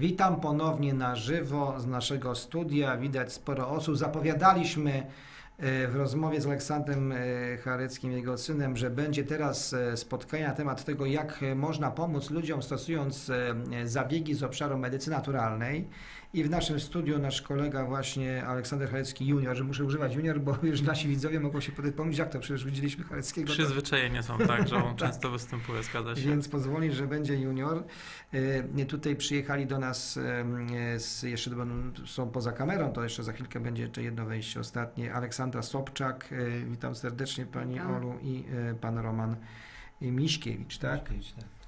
Witam ponownie na żywo z naszego studia. Widać sporo osób. Zapowiadaliśmy w rozmowie z Aleksandrem e, Chareckim, jego synem, że będzie teraz e, spotkanie na temat tego, jak e, można pomóc ludziom stosując e, zabiegi z obszaru medycyny naturalnej. I w naszym studiu nasz kolega właśnie Aleksander Charecki junior, że muszę używać junior, bo już nasi widzowie mogą się potem pomyśleć, jak to przecież widzieliśmy Chareckiego. Przyzwyczajenie są tak, że on Tak. często występuje, zgadza się. Więc pozwoli, że będzie junior. E, Tutaj przyjechali do nas, e, z, jeszcze są poza kamerą, to jeszcze za chwilkę będzie jeszcze jedno wejście ostatnie. Aleksandra Sobczak, e, witam serdecznie Pani Witam. Olu i e, Pan Roman Miśkiewicz, tak?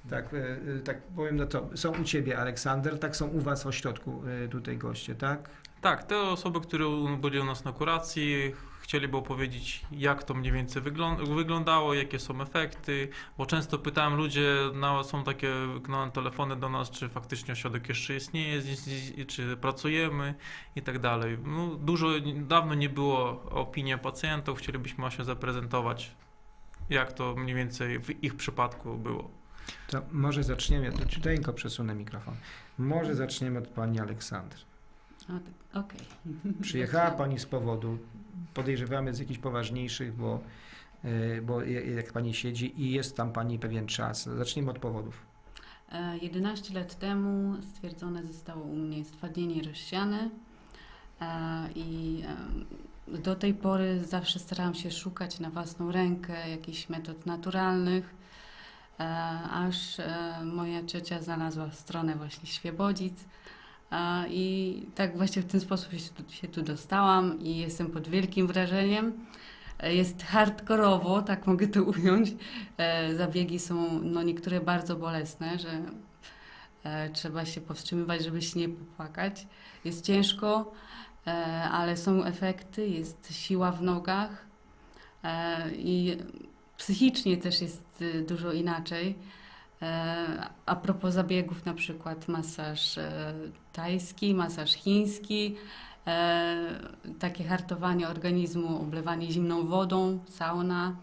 Tak, e, e, tak powiem, no to są u Ciebie Aleksander, tak są u Was w ośrodku e, tutaj goście, tak? Tak, te osoby, które byli u nas na kuracji, chcieliby opowiedzieć, jak to mniej więcej wyglą- wyglądało, jakie są efekty, bo często pytałem ludzie, są takie telefony do nas, czy faktycznie ośrodek jeszcze istnieje, czy pracujemy i tak dalej. No, dużo, dawno nie było opinii pacjentów, chcielibyśmy właśnie zaprezentować, jak to mniej więcej w ich przypadku było. To może zaczniemy, to ciuteńko przesunę mikrofon. Może zaczniemy od Pani Aleksandry. Tak, Okej. Przyjechała Pani z powodu, podejrzewamy z jakichś poważniejszych, bo, e, bo jak Pani siedzi i jest tam Pani pewien czas. Zacznijmy od powodów. E, 11 lat temu stwierdzone zostało u mnie stwardnienie rozsiane e, i e, do tej pory zawsze starałam się szukać na własną rękę jakichś metod naturalnych, e, aż e, moja ciocia znalazła stronę właśnie Świebodzic. I tak właśnie w ten sposób się tu, się tu dostałam i jestem pod wielkim wrażeniem. E, Jest hardkorowo, tak mogę to ująć. E, zabiegi są no, niektóre bardzo bolesne, że e, trzeba się powstrzymywać, żeby się nie popłakać. Jest ciężko, ale są efekty, jest siła w nogach i psychicznie też jest dużo inaczej. E, a propos zabiegów, na przykład masaż e, tajski, masaż chiński, e, takie hartowanie organizmu, oblewanie zimną wodą, sauna.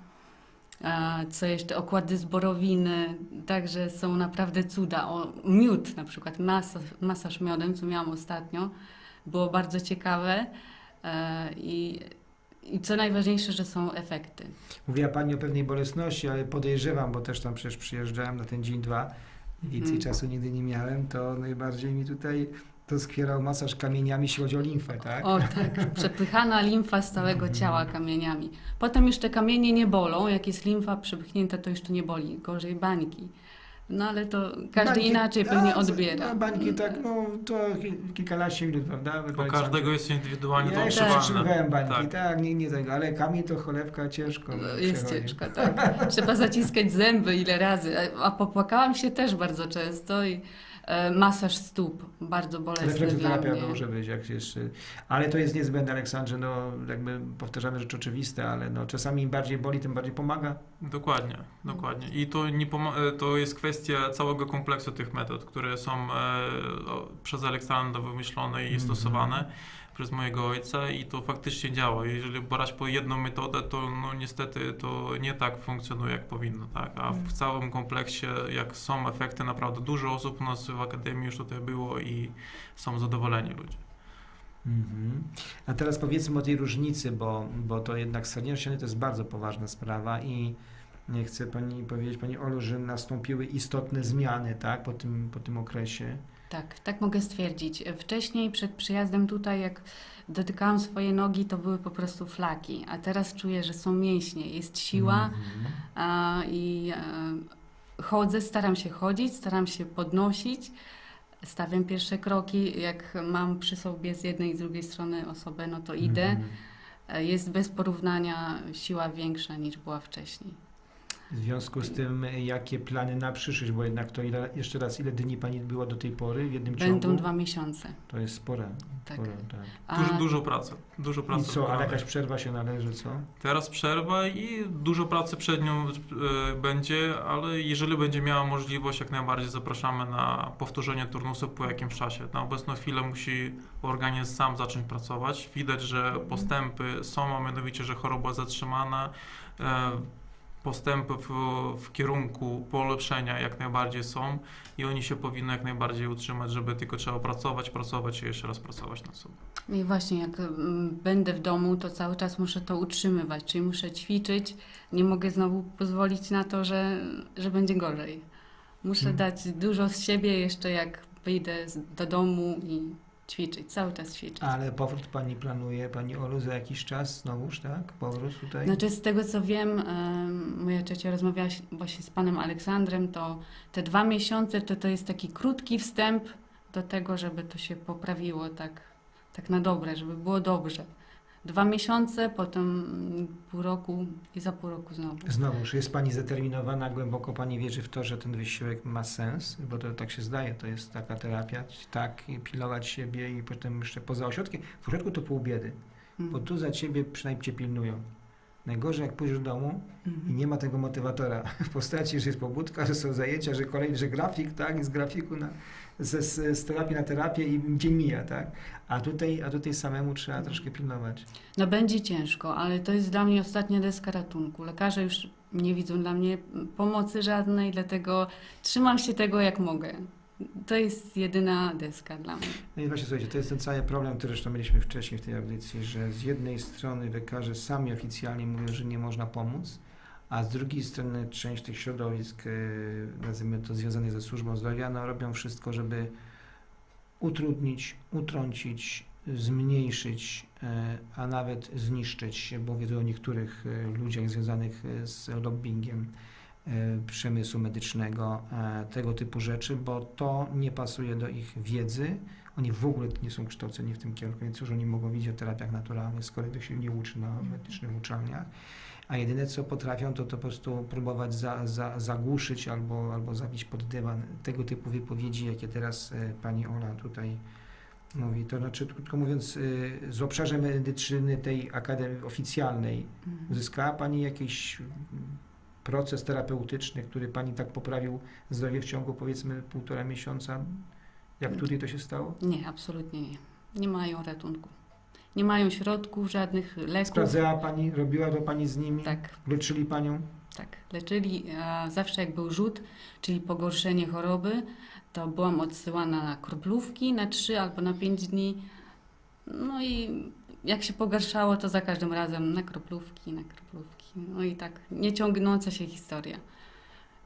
Co jeszcze? Okłady z borowiny, także są naprawdę cuda. O, miód na przykład, masaż, masaż miodem, co miałam ostatnio, było bardzo ciekawe i, i co najważniejsze, że są efekty. Mówiła Pani o pewnej bolesności, ale podejrzewam, bo też tam przecież przyjeżdżałem na ten dzień, dwa i Mhm. tej czasu nigdy nie miałem, to najbardziej mi tutaj to skwierał masaż kamieniami, jeśli chodzi o limfę, tak? O tak, przepychana limfa z całego Mhm. ciała kamieniami. Potem te kamienie nie bolą, jak jest limfa przepchnięta, to już to nie boli, gorzej bańki. No ale to każdy Bańki- inaczej pewnie odbiera. No, bańki tak, no to ki- kilkanaście minut, prawda? Bo każdego jest indywidualnie Ja jeszcze przetrzymywałem bańki, tak, Tak. nie, nie tego, ale kamień to cholewka ciężko. No, Jest przechodzi. ciężko, tak. Trzeba zaciskać zęby ile razy. A- A popłakałam się też bardzo często i masaż stóp, bardzo bolesny dla Refleksoterapia mnie. może być, jak jeszcze. Ale to jest niezbędne, Aleksandrze. No, jakby powtarzamy rzeczy oczywiste, ale no, czasami im bardziej boli, tym bardziej pomaga. Dokładnie, dokładnie. I to, nie e, to jest kwestia całego kompleksu tych metod, które są e, przez Aleksandra wymyślone i Mhm. stosowane przez mojego ojca i to faktycznie działa. Jeżeli brać po jedną metodę, to no, niestety to nie tak funkcjonuje, jak powinno. Tak? A w całym kompleksie, jak są efekty, naprawdę dużo osób u nas w Akademii już tutaj było i są zadowoleni ludzie. Mhm. A teraz powiedzmy o tej różnicy, bo, bo to jednak ściany to jest bardzo poważna sprawa i nie chcę pani powiedzieć, pani Olu, że nastąpiły istotne zmiany tak, po, tym, po tym okresie. Tak, tak mogę stwierdzić. Wcześniej przed przyjazdem tutaj, jak dotykałam swoje nogi, to były po prostu flaki, a teraz czuję, że są mięśnie, jest siła Mhm. a, i e, chodzę, staram się chodzić, staram się podnosić, stawiam pierwsze kroki. Jak mam przy sobie z jednej i z drugiej strony osobę, no to idę. Mhm. E, Jest bez porównania siła większa niż była wcześniej. W związku z tym, jakie plany na przyszłość, bo jednak to ile, jeszcze raz, ile dni pani była do tej pory w jednym Będą ciągu? dwa miesiące. To jest spore. Tak. spore tak. A Dużo, dużo pracy. Dużo I pracy. co, ale jakaś przerwa się należy, co? Teraz przerwa i dużo pracy przed nią e, będzie, ale jeżeli będzie miała możliwość, jak najbardziej zapraszamy na powtórzenie turnusu po jakimś czasie. Na obecną chwilę musi organizm sam zacząć pracować. Widać, że postępy są, a mianowicie, że choroba zatrzymana. E, postępy w, w kierunku polepszenia jak najbardziej są i oni się powinny jak najbardziej utrzymać, żeby tylko trzeba pracować, pracować i jeszcze raz pracować nad sobą. I właśnie jak mm, będę w domu, to cały czas muszę to utrzymywać, czyli muszę ćwiczyć. Nie mogę znowu pozwolić na to, że, że będzie gorzej. Muszę Mhm. dać dużo z siebie jeszcze jak wyjdę z- do domu i ćwiczyć, cały czas ćwiczyć. Ale powrót pani planuje, pani Olu, za jakiś czas znowuż, tak? Powrót tutaj? Znaczy z tego co wiem, em, moja ciocia rozmawiała właśnie z panem Aleksandrem, to te dwa miesiące to, to jest taki krótki wstęp do tego, żeby to się poprawiło tak, tak na dobre, żeby było dobrze. Dwa miesiące, potem pół roku i za pół roku znowu. Znowuż, jest Pani zdeterminowana, głęboko Pani wierzy w to, że ten wysiłek ma sens, bo to tak się zdaje, to jest taka terapia, tak, pilować siebie i potem jeszcze poza ośrodkiem. W ośrodku to pół biedy, bo tu za Ciebie przynajmniej Cię pilnują. Najgorzej jak pójdziesz do domu i Mhm. nie ma tego motywatora w postaci, że jest pobudka, że są zajęcia, że kolejny, że grafik, tak, z grafiku na, z, z, z terapii na terapię i dzień mija, tak, a tutaj, a tutaj samemu trzeba troszkę pilnować. No będzie ciężko, ale to jest dla mnie ostatnia deska ratunku. Lekarze już nie widzą dla mnie pomocy żadnej, dlatego trzymam się tego jak mogę. To jest jedyna deska dla mnie. No i właśnie słuchajcie, to jest ten cały problem, który zresztą mieliśmy wcześniej w tej audycji, że z jednej strony lekarze sami oficjalnie mówią, że nie można pomóc, a z drugiej strony część tych środowisk, yy, nazwijmy to związanych ze służbą zdrowia, no, robią wszystko, żeby utrudnić, utrącić, zmniejszyć, yy, a nawet zniszczyć, bo tu o niektórych yy, ludziach związanych z lobbyingiem przemysłu medycznego, yy, tego typu rzeczy, bo to nie pasuje do ich wiedzy. Oni w ogóle nie są kształceni w tym kierunku, więc już oni mogą widzieć o terapiach naturalnych, skoro to się nie uczy na medycznych uczelniach. A jedyne co potrafią, to, to po prostu próbować za, za, zagłuszyć albo, albo zabić pod dywan tego typu wypowiedzi, jakie teraz e, pani Ola tutaj mówi. To znaczy, krótko mówiąc, e, z obszarze medycyny tej akademii oficjalnej Mhm. uzyskała pani jakiś mm, proces terapeutyczny, który pani tak poprawił zdrowie w ciągu powiedzmy półtora miesiąca? Jak tutaj to się stało? Nie, absolutnie nie. Nie mają ratunku. Nie mają środków, żadnych leków. Sprawdzała pani, robiła to pani z nimi? Tak, Leczyli panią? tak. Leczyli a zawsze jak był rzut, czyli pogorszenie choroby, to byłam odsyłana na kroplówki na 3 albo na 5 dni. No i jak się pogarszało, to za każdym razem na kroplówki, na kroplówki. No i tak nieciągnąca się historia.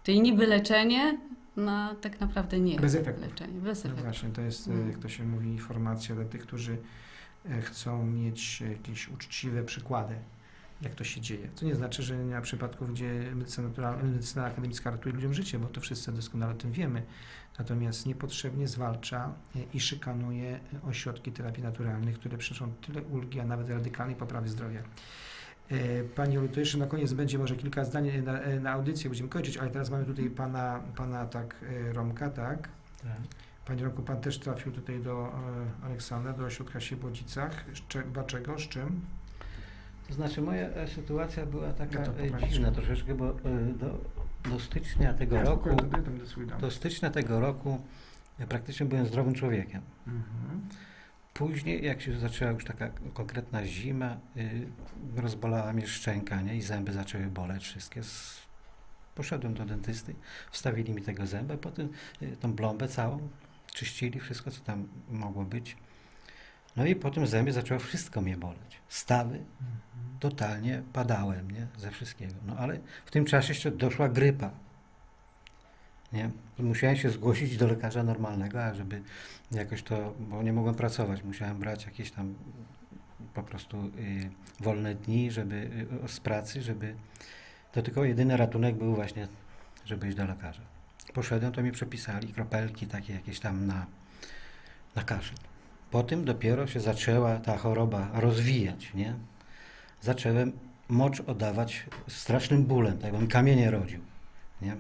Czyli niby leczenie, no tak naprawdę nie Bez jest efektów. leczenie. Bez No efektów. właśnie, to jest, Mm. jak to się mówi, informacja dla tych, którzy e, chcą mieć jakieś uczciwe przykłady, jak to się dzieje. Co nie znaczy, że nie ma przypadków, gdzie medycyna, medycyna akademicka ratuje ludziom życie, bo to wszyscy doskonale o tym wiemy. Natomiast niepotrzebnie zwalcza e, i szykanuje e, ośrodki terapii naturalnych, które przynoszą tyle ulgi, a nawet radykalnej poprawy zdrowia. E, Pani Olu, to jeszcze na koniec będzie może kilka zdań na, na audycję, będziemy kończyć, ale teraz mamy tutaj pana, pana tak, Romka, tak? Panie Romku, Pan też trafił tutaj do Aleksandra, do ośrodka w Siebodzicach. Dlaczego? Z czym? To znaczy moja sytuacja była taka poprawić. dziwna troszeczkę, bo do, do stycznia tego roku, to daj tam do stycznia tego roku ja praktycznie byłem zdrowym człowiekiem. Mhm. Później, jak się zaczęła już taka konkretna zima, y, rozbolała mnie szczęka nie? i zęby zaczęły boleć wszystkie. Poszedłem do dentysty, wstawili mi tego zęba, potem y, tą blombę całą, czyścili wszystko, co tam mogło być. No i potem zęby zaczęło wszystko mnie boleć. Stawy, totalnie padałem, nie? Ze wszystkiego. No ale w tym czasie jeszcze doszła grypa. Nie? Musiałem się zgłosić do lekarza normalnego, żeby jakoś to, bo nie mogłem pracować, musiałem brać jakieś tam po prostu y, wolne dni, żeby y, z pracy, żeby to tylko jedyny ratunek był właśnie, żeby iść do lekarza. Poszedłem, to mi przepisali kropelki takie jakieś tam na, na kaszel. Po tym dopiero się zaczęła ta choroba rozwijać, nie? Zacząłem mocz oddawać strasznym bólem, tak jakbym kamienie rodził, nie?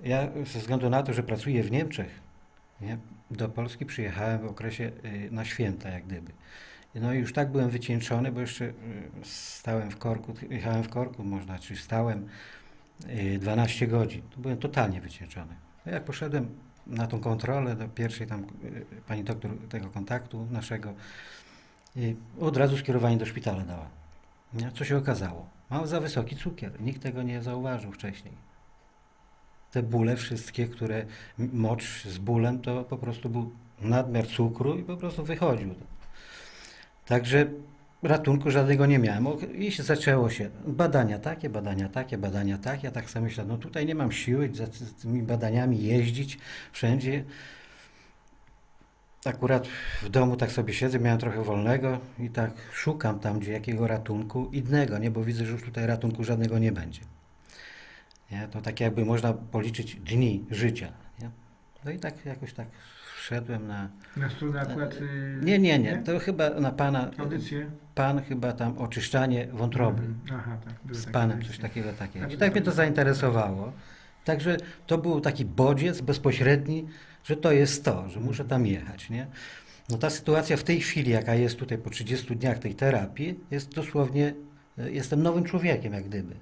Ja ze względu na to, że pracuję w Niemczech, nie? do Polski przyjechałem w okresie y, na święta, jak gdyby. No i już tak byłem wycieńczony, bo jeszcze y, stałem w korku, jechałem w korku, można, czy stałem y, 12 godzin. To byłem totalnie wycieńczony. Jak poszedłem na tą kontrolę do pierwszej tam y, pani doktor tego kontaktu naszego, od razu skierowanie do szpitala dała. Co się okazało? Mam za wysoki cukier. Nikt tego nie zauważył wcześniej. Te bóle wszystkie, które mocz z bólem, to po prostu był nadmiar cukru i po prostu wychodził. Także ratunku żadnego nie miałem. I się zaczęło się badania takie, badania takie, badania takie. Ja tak sobie myślę, no tutaj nie mam siły z tymi badaniami jeździć wszędzie. Akurat w domu tak sobie siedzę, miałem trochę wolnego i tak szukam tam gdzie jakiego ratunku innego, nie, bo widzę, że już tutaj ratunku żadnego nie będzie. Nie? To tak jakby można policzyć dni życia. Nie? No i tak jakoś tak wszedłem na... Na stronę akurat... y, Nie, nie, nie, to chyba na pana, Audycję? pan chyba tam oczyszczanie wątroby. Mhm. Aha, tak. Z panem coś takiego, takiego. I Znaczy, tak mnie to to- zainteresowało. Także to był taki bodziec bezpośredni, że to jest to, że muszę tam jechać, nie? No ta sytuacja w tej chwili, jaka jest tutaj po 30 dniach tej terapii, jest dosłownie, e, jestem nowym człowiekiem jak gdyby.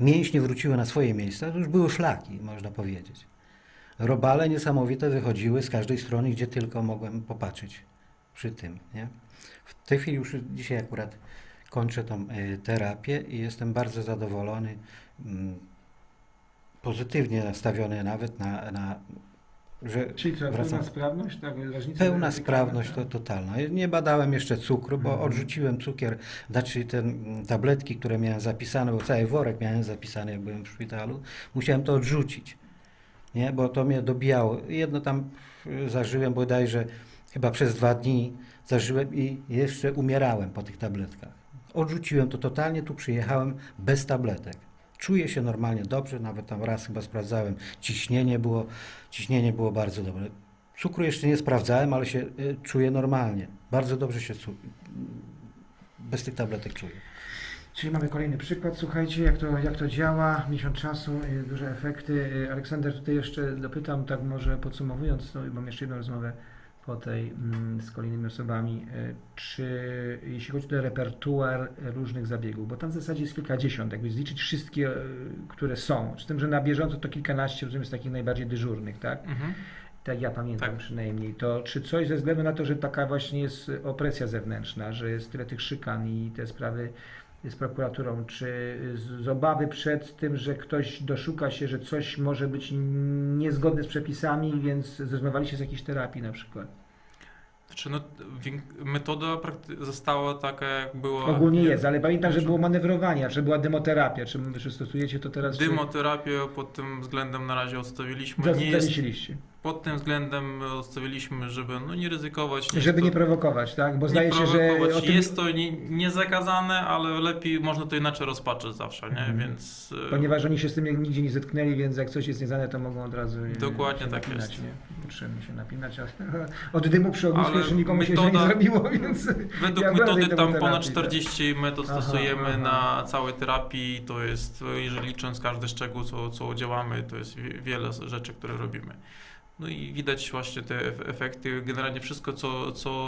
Mięśnie wróciły na swoje miejsca, to już były szlaki, można powiedzieć. Robale niesamowite wychodziły z każdej strony, gdzie tylko mogłem popatrzeć przy tym, nie? W tej chwili już dzisiaj akurat kończę tą y, terapię i jestem bardzo zadowolony, mm, pozytywnie nastawiony nawet na, na że Czyli co, wracam. pełna sprawność? Tak, Pełna sprawność to tak? totalna. Nie badałem jeszcze cukru, bo Mhm. odrzuciłem cukier, znaczy te mm, tabletki, które miałem zapisane, bo cały worek miałem zapisany, jak byłem w szpitalu, musiałem to odrzucić, nie? bo to mnie dobijało. Jedno tam y, zażyłem bodajże chyba przez dwa dni zażyłem i jeszcze umierałem po tych tabletkach. Odrzuciłem to totalnie, tu przyjechałem bez tabletek. Czuję się normalnie dobrze, nawet tam raz chyba sprawdzałem, ciśnienie było, ciśnienie było bardzo dobre. Cukru jeszcze nie sprawdzałem, ale się y, czuję normalnie. Bardzo dobrze się bez tych tabletek czuję. Czyli mamy kolejny przykład. Słuchajcie, jak to, jak to działa. Miesiąc czasu, y, duże efekty. Y, Aleksander, tutaj jeszcze dopytam, tak może podsumowując, no, mam jeszcze jedną rozmowę po tej mm, z kolejnymi osobami. Y, Czy jeśli chodzi o repertuar różnych zabiegów, bo tam w zasadzie jest kilkadziesiąt, jakby zliczyć wszystkie, które są, z tym, że na bieżąco to kilkanaście, rozumiem, z takich najbardziej dyżurnych, tak? Mhm. Tak ja pamiętam Tak. przynajmniej. To czy coś ze względu na to, że taka właśnie jest opresja zewnętrzna, że jest tyle tych szykan i te sprawy z prokuraturą, czy z, obawy przed tym, że ktoś doszuka się, że coś może być niezgodne z przepisami, więc zrezygnowali się z jakiejś terapii na przykład. Znaczy, no, metoda została taka, jak była. Ogólnie jest, ale pamiętam, że było manewrowanie, że była demoterapia. Czy, czy stosujecie to teraz? Dymoterapię pod tym względem na razie odstawiliśmy. czy Nie jest? Pod tym względem odstawiliśmy, żeby no, nie ryzykować. Nie Żeby jest nie to, prowokować, tak? Bo nie zdaje się, że tym... Jest to nie, niezakazane, ale lepiej można to inaczej rozpatrzeć zawsze, nie? Mhm. Więc. e, Ponieważ oni się z tym nigdzie nie zetknęli, więc jak coś jest nieznane, to mogą od razu Dokładnie się tak napinać, jest. Nie? Potrzebnie się napinać, od dymu przy ognisku jeszcze nikomu się metoda- nie zrobiło, więc Według Ja metody tam ponad demoterapii, tak. 40 metod Aha, stosujemy aha. na całej terapii. To jest, jeżeli licząc każdy szczegół, co, co działamy, to jest wie- wiele rzeczy, które robimy. No i widać właśnie te ef- efekty. Generalnie wszystko, co, co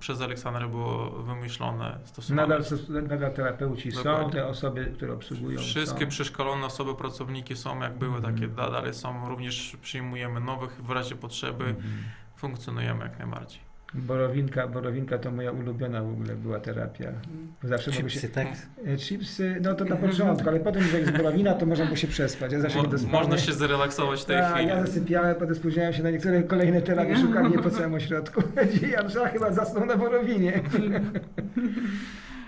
przez Aleksandra było wymyślone, stosowane. nadal, nadal terapeuci są, Dokładnie. te osoby, które obsługują Wszystkie są. przeszkolone osoby, pracowniki są, jak były, Mhm. takie da- dalej są. Również przyjmujemy nowych w razie potrzeby. Mhm. Funkcjonujemy jak najbardziej. Borowinka, borowinka to moja ulubiona w ogóle była terapia. Zawsze mogę się... Chipsy, tak? E, Chipsy, no to na początku, ale potem, jak jest borowina, to można było się przespać. Ja zawsze Mo- można się zrelaksować w tej Tak, chwili. ja zasypiałem, potem spóźniałem się na niektóre kolejne terapie, szukałem nie po całym ośrodku. Andrzeja chyba zasnął na borowinie.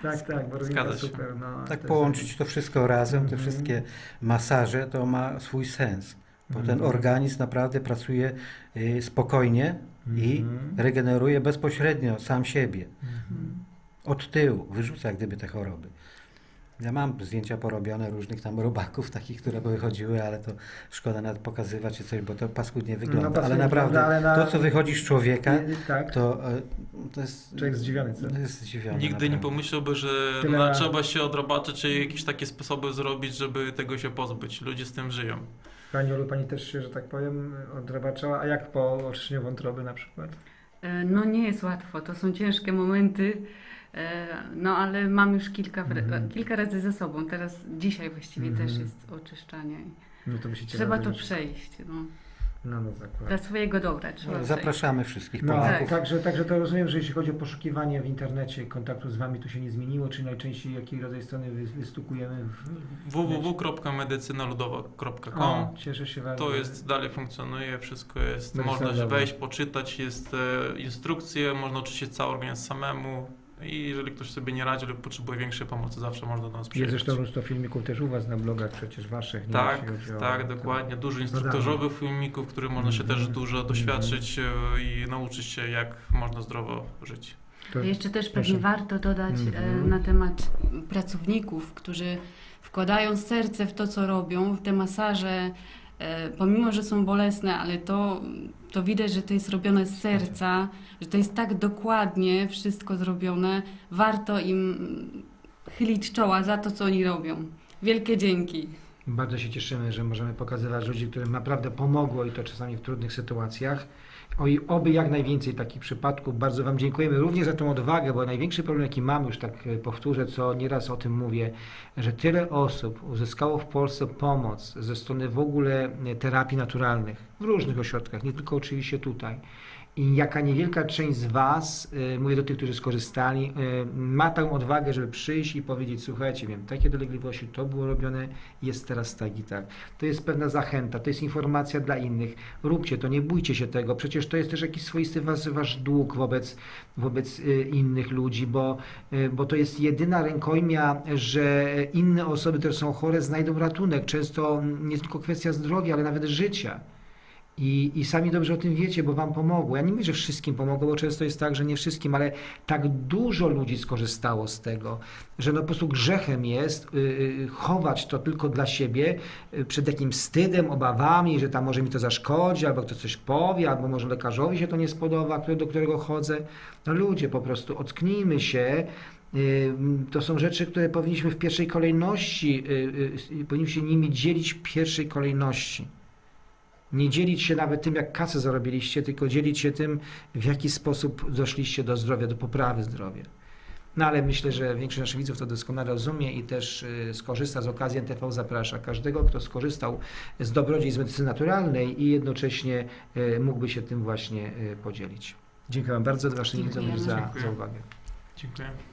tak, tak, borowinka super. No, Tak połączyć to wszystko razem, te Mhm. wszystkie masaże, to ma swój sens. Bo ten Mhm. organizm naprawdę pracuje y, spokojnie i Mhm. regeneruje bezpośrednio sam siebie. Mhm. Od tyłu, wyrzuca jak gdyby te choroby. Ja mam zdjęcia porobione różnych tam robaków, takich, które wychodziły, ale to szkoda nawet pokazywać czy coś, bo to paskudnie wygląda. paskudnie ale naprawdę, wygląda, ale na- to co wychodzi z człowieka, I- Tak, to, e, to jest... Człowiek zdziwiony, co? To jest zdziwiony, Nigdy nie naprawdę. pomyślałby, że Tyle- no, trzeba się odrobaczyć, czy jakieś takie sposoby zrobić, żeby tego się pozbyć. Ludzie z tym żyją. Pani Olu, Pani też się, że tak powiem, odrabaczała. A jak po oczyszczeniu wątroby na przykład? E, No nie jest łatwo, to są ciężkie momenty, e, no ale mam już kilka, Mhm. kilka razy za sobą. Teraz dzisiaj właściwie Mhm. też jest oczyszczanie. No to Trzeba to przejść. No. No, no zakładnie. Dla swojego dobra, trzeba powiedzieć. Zapraszamy wszystkich No, Polaków. także, także to rozumiem, że jeśli chodzi o poszukiwanie w internecie kontaktu z Wami, to się nie zmieniło, czy najczęściej jaki rodzaj strony wy- wystukujemy? W... www.medycynaludowa.com O, cieszę się bardzo. To jest, dalej funkcjonuje, wszystko jest, Medycyna można ludowa. wejść, poczytać, jest e, instrukcje, można oczywiście cały organizm samemu i jeżeli ktoś sobie nie radzi lub potrzebuje większej pomocy, zawsze można do nas Jest przyjechać. zresztą mnóstwo filmików też u Was na blogach przecież Waszych. Nie? Tak, o- tak, dokładnie. Dużo instruktorzowych filmików, w których można się Mhm. też dużo doświadczyć e, i nauczyć się, jak można zdrowo żyć. To, Jeszcze też Proszę. pewnie warto dodać e, Mhm. na temat pracowników, którzy wkładają serce w to, co robią, w te masaże, pomimo, że są bolesne, ale to, to widać, że to jest robione z serca, że to jest tak dokładnie wszystko zrobione. Warto im chylić czoła za to, co oni robią. Wielkie dzięki. Bardzo się cieszymy, że możemy pokazywać ludzi, którym naprawdę pomogło i to czasami w trudnych sytuacjach. O, i oby jak najwięcej takich przypadków. Bardzo Wam dziękujemy również za tą odwagę, bo największy problem, jaki mam, już tak e, powtórzę, co nieraz o tym mówię, że tyle osób uzyskało w Polsce pomoc ze strony w ogóle e, terapii naturalnych w różnych ośrodkach, nie tylko oczywiście tutaj. I jaka niewielka część z Was, y, mówię do tych, którzy skorzystali, y, ma tę odwagę, żeby przyjść i powiedzieć, słuchajcie, wiem, takie dolegliwości, to było robione, jest teraz tak i tak. To jest pewna zachęta, to jest informacja dla innych. Róbcie to, nie bójcie się tego. Przecież to jest też jakiś swoisty was, wasz dług wobec, wobec y, innych ludzi, bo, bo to jest jedyna rękojmia, że inne osoby, które są chore, znajdą ratunek. Często nie tylko kwestia zdrowia, ale nawet życia. I, I sami dobrze o tym wiecie, bo wam pomogło. Ja nie mówię, że wszystkim pomogło, bo często jest tak, że nie wszystkim, ale tak dużo ludzi skorzystało z tego, że no po prostu grzechem jest y, y, chować to tylko dla siebie y, przed jakimś wstydem, obawami, że tam może mi to zaszkodzi, albo ktoś coś powie, albo może lekarzowi się to nie spodoba, który, do którego chodzę. No ludzie, po prostu ocknijmy się. Y, To są rzeczy, które powinniśmy w pierwszej kolejności, y, powinniśmy się nimi dzielić w pierwszej kolejności. Nie dzielić się nawet tym, jak kasę zarobiliście, tylko dzielić się tym, w jaki sposób doszliście do zdrowia, do poprawy zdrowia. No ale myślę, że większość naszych widzów to doskonale rozumie i też y, skorzysta z okazji NTV zaprasza każdego, kto skorzystał z dobrodziejstw medycyny naturalnej i jednocześnie y, mógłby się tym właśnie y, podzielić. Dziękuję Wam bardzo, Waszym widzom za, za uwagę. Dziękuję.